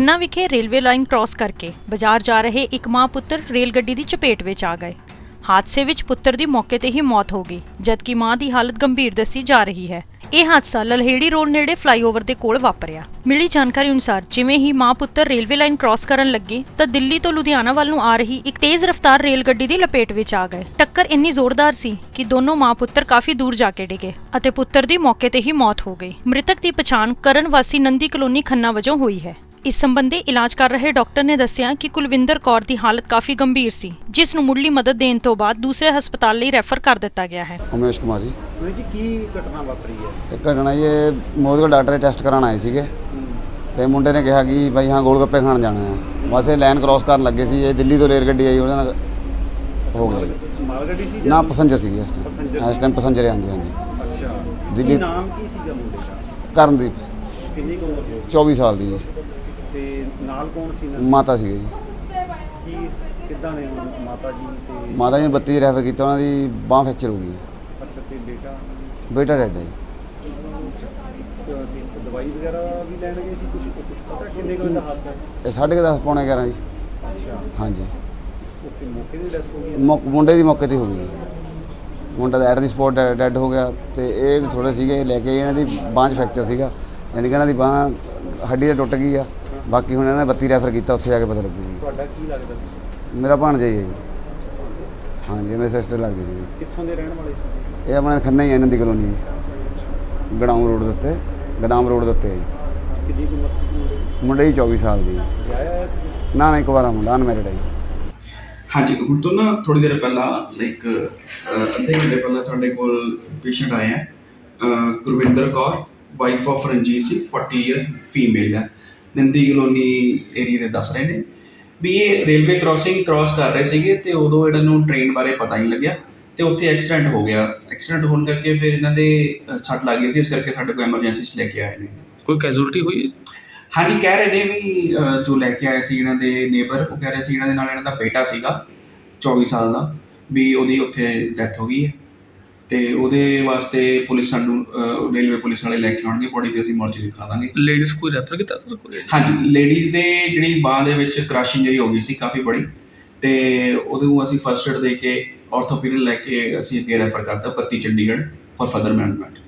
ਖੰਨਾ ਵਿਖੇ railway line cross ਕਰਕੇ ਬਾਜ਼ਾਰ ਜਾ ਰਹੇ ਇੱਕ ਮਾਂ ਪੁੱਤਰ ਰੇਲ ਗੱਡੀ ਦੀ ਚਪੇਟ ਵਿੱਚ ਆ ਗਏ। ਹਾਦਸੇ ਵਿੱਚ ਪੁੱਤਰ ਦੀ ਮੌਕੇ ਤੇ ਹੀ ਮੌਤ ਹੋ ਗਈ, ਜਦਕਿ ਮਾਂ ਦੀ ਹਾਲਤ ਗੰਭੀਰ ਦੱਸੀ ਜਾ ਰਹੀ ਹੈ। ਇਹ ਹਾਦਸਾ ਲਲਹੇੜੀ ਰੋਡ ਨੇੜੇ ਫਲਾਈਓਵਰ ਦੇ ਕੋਲ ਵਾਪਰਿਆ। ਮਿਲੀ ਜਾਣਕਾਰੀ ਅਨੁਸਾਰ, ਜਿਵੇਂ ਹੀ ਮਾਂ ਪੁੱਤਰ ਰੇਲਵੇ ਲਾਈਨ ਕ੍ਰਾਸ ਕਰਨ ਲੱਗੇ, ਤਾਂ ਦਿੱਲੀ ਤੋਂ ਲੁਧਿਆਣਾ ਵੱਲ ਨੂੰ ਆ ਰਹੀ ਇੱਕ ਤੇਜ਼ ਰਫ਼ਤਾਰ ਰੇਲ ਗੱਡੀ ਦੀ ਲਪੇਟ ਵਿੱਚ ਆ ਗਏ। ਟੱਕਰ ਇੰਨੀ ਜ਼ੋਰਦਾਰ ਸੀ ਕਿ ਦੋਨੋਂ ਮਾਂ ਪੁੱਤਰ ਕਾਫੀ ਦੂਰ ਜਾ ਕੇ ਡਿੱਗੇ ਅਤੇ ਪੁੱਤਰ ਦੀ ਮੌਕੇ ਤੇ ਹੀ ਮੌਤ ਹੋ ਗਈ। ਮ੍ਰਿਤਕ ਦੀ ਪਛਾਣ ਕਰਨ ਵਾਸੀ ਨੰਦੀ ਕਲੋਨੀ ਖੰਨਾ ਵਜੋਂ ਹੋਈ ਹੈ। ਇਸ ਸੰਬੰਧੀ ਇਲਾਜ ਕਰ ਰਹੇ ਡਾਕਟਰ ਨੇ ਦੱਸਿਆ ਕਿ ਕੁਲਵਿੰਦਰ ਕੌਰ ਦੀ ਹਾਲਤ ਕਾਫੀ ਗੰਭੀਰ ਸੀ ਜਿਸ ਨੂੰ ਮੁੱਢਲੀ ਮਦਦ ਦੇਣ ਤੋਂ ਬਾਅਦ ਦੂਸਰੇ ਹਸਪਤਾਲ ਲਈ ਰੈਫਰ ਕਰ ਦਿੱਤਾ ਗਿਆ ਹੈ। ਉਮੇਸ਼ ਕੁਮਾਰ। ਜੀ ਵੀਰ ਜੀ ਕੀ ਘਟਨਾ ਵਾਪਰੀ ਹੈ? ਇੱਕ ਘਟਨਾ ਇਹ ਮੋਦਗੜ ਡਾਕਟਰ ਟੈਸਟ ਕਰਾਉਣ ਆਏ ਸੀਗੇ। ਤੇ ਮੁੰਡੇ ਨੇ ਕਿਹਾ ਕਿ ਭਾਈ ਹਾਂ ਗੋਲ ਗੱਪੇ ਖਾਣ ਜਾਣਾ ਹੈ। ਬਸ ਇਹ ਲਾਈਨ ਕ੍ਰਾਸ ਕਰਨ ਲੱਗੇ ਸੀ ਇਹ ਦਿੱਲੀ ਤੋਂ ਰੇਲ ਗੱਡੀ ਆਈ ਉਹਦੇ ਨਾਲ ਹੋ ਗਿਆ ਜੀ। ਮਾਲ ਗੱਡੀ ਸੀ ਨਾ ਪੈਸੰਜਰ ਸੀਗੀ ਇਸ ਟਾਈਮ ਇਸ ਟਾਈਮ ਪੈਸੰਜਰ ਹਾਂਜੀ ਹਾਂਜੀ। ਅੱਛਾ। ਦਿੱਲੀ- ਨਾਮ ਕੀ ਸੀਗਾ ਮੁੰਡੇ ਦਾ? ਕਰਨਦੀਪ। ਕਿੰਨੀ ਕੁ ਉਮਰ ਹੋਈ 24 ਸਾਲ ਦੀ ਜੀ। ਤੇ ਨਾਲ ਕੌਣ ਸੀ ਮਾਤਾ ਸੀਗੇ ਜੀ। ਕੀ ਕਿੱਦਾਂ ਨੇ ਹੁਣ ਮਾਤਾ ਜੀ ਤੇ ਮਾਤਾ ਜੀ ਨੇ 32 ਰੈਫਰ ਕੀਤਾ ਉਹਨਾਂ ਦੀ ਬਾਹ ਫ੍ਰੈਕਚਰ ਹੋ ਗਈ। ਹੈ ਅੱਛਾ ਤੇ ਬੇਟਾ? ਬੇਟਾ ਡੈਡ ਹੈ ਜੀ। ਅਹ, ਤੇ ਦਵਾਈ ਵਗੈਰਾ ਵੀ ਲੈਣ ਗਏ ਸੀ ਕੁਝ ਕੁਝ ਪਤਾ ਕਿੰਨੇ ਕੁ ਵਜੇ ਦਾ ਹਾਦਸਾ ਹੈ? ਇਹ ਸਾਢੇ ਕੁ ਦਸ ਪੌਣੇ 11 ਜੀ। ਅੱਛਾ। ਹਾਂਜੀ। ਉੱਥੇ ਮੌਕੇ ਦੀ ਡੈਥ ਹੋ ਗਈ ਹੈ? ਮੁੰਡੇ ਦੀ ਮੌਕੇ ਤੇ ਹੋ ਗਈ ਜੀ ਮੁੰਡਾ ਦਾ ਐਟ ਦੀ ਸਪੋਟ ਡੈਡ ਹੋ ਗਿਆ ਤੇ ਇਹ ਥੋੜੇ ਸੀਗੇ ਲੈ ਕੇ ਇਹਨਾਂ ਦੀ ਬਾਂਹ 'ਚ ਫ੍ਰੈਕਚਰ ਸੀਗਾ। ਯਾਨੀ ਕਿ ਇਹਨਾਂ ਦੀ ਬਾਂਹ ਹੱਡੀ ਤੇ ਟੁੱਟ ਗਈ ਆ। ਬਾਕੀ ਹੁਣ ਇਹਨਾਂ ਨੇ 32 ਰੈਫਰ ਕੀਤਾ ਉੱਥੇ ਜਾ ਕੇ ਪਤਾ ਲੱਗੂਗੀ ਤੁਹਾਡਾ ਕੀ ਲੱਗਦਾ ਸੀ? ਮੇਰਾ ਭਾਣਜਾ ਹੀ ਹੈ ਜੀ। ਹਾਂਜੀ ਮੇਰੇ ਸਿਸਟਰ ਲੱਗਦੀ ਸੀ ਕਿੱਥੋਂ ਦੇ ਰਹਿਣ ਵਾਲੇ ਸੀ? ਇਹ ਆਪਣਾ ਖੰਨਾ ਹੀ ਹੈ ਇਹਨਾਂ ਦੀ ਕਲੋਨੀ ਗੜਾਉਂ ਰੋਡ ਦੇ ਉੱਤੇ ਗਦਾਮ ਰੋਡ ਦੇ ਉੱਤੇ ਹੈ ਜੀ। ਕਿੰਨੀ ਕੁ ਉਮਰ ਸੀ ਮੁੰਡੇ ਦੀ? ਮੁੰਡੇ ਹੀ 24 ਸਾਲ ਦੀ ਵਿਆਹਿਆ ਹੋਇਆ ਸੀ? ਨਾ ਨਾ ਇੱਕ ਵਾਰਾ ਮੁੰਡਾ ਅਨਮੈਰਿਡ ਹੈ ਜੀ। ਹਾਂਜੀ ਹੁਣ ਤੋਂ ਨਾ ਥੋੜੀ ਦੇਰ ਪਹਿਲਾਂ ਲਾਈਕ ਅੱਧੇ ਘੰਟੇ ਪਹਿਲਾਂ ਸਾਡੇ ਕੋਲ ਪੇਸ਼ੈਂਟ ਆਏ ਹੈ ਅਹ, Gurvinder Kaur wife of Ranjit Singh 40 year female ਹੈ ਨੰਦੀ ਕਲੋਨੀ ਏਰੀਆ ਦੇ ਦੱਸ ਰਹੇ ਨੇ ਵੀ ਇਹ ਰੇਲਵੇ ਕ੍ਰਾਸਿੰਗ ਕ੍ਰਾਸ ਕਰ ਰਹੇ ਸੀਗੇ ਤੇ ਉਦੋਂ ਇਹਨਾਂ ਨੂੰ ਟ੍ਰੇਨ ਬਾਰੇ ਪਤਾ ਨਹੀਂ ਲੱਗਿਆ ਤੇ ਉੱਥੇ ਐਕਸੀਡੈਂਟ ਹੋ ਗਿਆ। ਐਕਸੀਡੈਂਟ ਹੋਣ ਕਰਕੇ ਫਿਰ ਇਹਨਾਂ ਦੇ ਸੱਟ ਲੱਗ ਗਈ ਸੀ ਇਸ ਕਰਕੇ ਸਾਡੇ ਕੋਲ ਐਮਰਜੈਂਸੀ 'ਚ ਲੈ ਕੇ ਆਏ ਨੇ। ਕੋਈ ਕੈਜੂਅਲਟੀ ਹੋਈ ਹੈ? ਹਾਂਜੀ ਕਹਿ ਰਹੇ ਨੇ ਵੀ ਜੋ ਲੈ ਕੇ ਆਏ ਸੀ ਇਹਨਾਂ ਦੇ ਨੇਬਰ ਉਹ ਕਹਿ ਰਹੇ ਸੀ ਇਹਨਾਂ ਦੇ ਨਾਲ ਇਹਨਾਂ ਦਾ ਬੇਟਾ ਸੀਗਾ 24 ਸਾਲ ਦਾ ਵੀ ਉਹਦੀ ਉੱਥੇ ਡੈਥ ਹੋ ਗਈ ਹੈ। ਤੇ ਉਹਦੇ ਵਾਸਤੇ ਪੁਲਿਸ ਸਾਨੂੰ ਰੇਲਵੇ ਪੁਲਿਸ ਵਾਲੇ ਲੈ ਕੇ ਆਉਣਗੇ ਬੋਡੀ ਤੇ ਅਸੀਂ ਮੋਰਚੇ ਦਿਖਾ ਦਾਂਗੇ। ਲੇਡੀਜ਼ ਕੋਈ ਰੈਫਰ ਕੀਤਾ ਸਰ ਕੋਈ ਹਾਂਜੀ ਲੇਡੀਜ਼ ਦੇ ਜਿਹੜੀ ਬਾਹ ਦੇ ਵਿੱਚ ਕ੍ਰਸ਼ ਇੰਜਰੀ ਹੋ ਗਈ ਸੀ ਕਾਫੀ ਬੜੀ ਤੇ ਉਹਨੂੰ ਅਸੀਂ ਫਰਸਟ ਏਡ ਦੇ ਕੇ ਆਰਥੋਪੈਡਿਕ ਲੈ ਕੇ ਅਸੀਂ ਅੱਗੇ ਰੈਫਰ ਕਰਤਾ ਪੱਤੀ ਚੰਡੀਗੜ੍ਹ ਫॉर ਫਰਦਰ ਮੈਨੇਜਮੈਂਟ